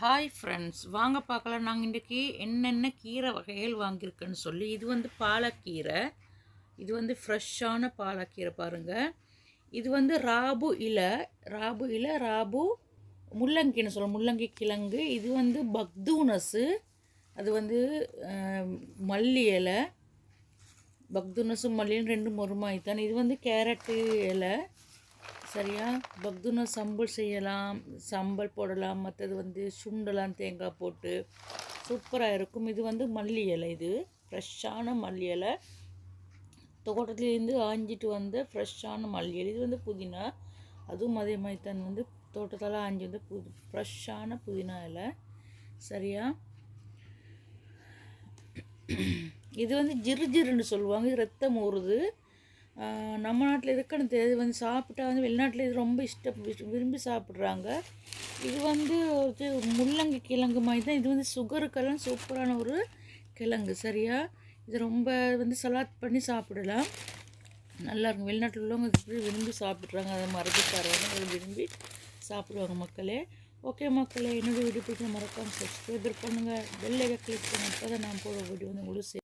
Hi friends வாங்க பார்க்கலாம். நாங்கள் இன்றைக்கி என்னென்ன கீரை வகைகள் வாங்கியிருக்கேன்னு சொல்லி இது வந்து பாலக்கீரை. இது வந்து ஃப்ரெஷ்ஷான பாலக்கீரை பாருங்கள் இது வந்து ராபு இலை. ராபு இலை ராபு முள்ளங்கின்னு சொல்லுவோம். முள்ளங்கி கிழங்கு. இது வந்து பக்தூனஸு. அது வந்து மல்லி இலை. பக்தூனஸும் மல்லியும் ரெண்டும் ஒருமாய் தானே இது வந்து கேரட்டு இலை. சரியா? பக்துன சம்பல் செய்யலாம் சம்பல் போடலாம் மற்றது வந்து சுண்டலாம் தேங்காய் போட்டு சூப்பராக இருக்கும். இது வந்து மல்லி இலை இது. ஃப்ரெஷ்ஷான மல்லி இலை. தோட்டத்துலேருந்து ஆஞ்சிட்டு வந்த ஃப்ரெஷ்ஷான மல்லி இலை. இது வந்து புதினா. அதுவும் அதே மாதிரி தான் வந்து தோட்டத்தால் ஆஞ்சி வந்து புது ஃப்ரெஷ்ஷான புதினா இலை. சரியா? இது வந்து ஜிரு ஜிருன்னு சொல்லுவாங்க. இது ரத்தம் ஊறுது. நம்ம நாட்டில் இருக்கணும் தெரியாது வந்து சாப்பிட்டா வந்து வெளிநாட்டில் இது ரொம்ப இஷ்டம் விரும்பி சாப்பிட்றாங்க. இது வந்து இது முள்ளங்கி கிழங்கு மாதிரி தான். இது வந்து சுகருக்கெல்லாம் சூப்பரான ஒரு கிழங்கு சரியா? இது ரொம்ப வந்து சலாட் பண்ணி சாப்பிடலாம். நல்லாயிருக்கும் வெளிநாட்டில் உள்ளவங்க இது விரும்பி சாப்பிட்றாங்க அதை மரபுக்காரவங்க அதை விரும்பி சாப்பிடுவாங்க மக்களே. ஓகே மக்களே என்னோட வீடியோ பிடிச்ச மறக்காம சப்ஸ்கிரைபர் பண்ணுங்கள் பெல்லையை கிளிக் பண்ணுங்க அப்போ தான் நான் போட வீடியோ வந்து உங்களுக்கு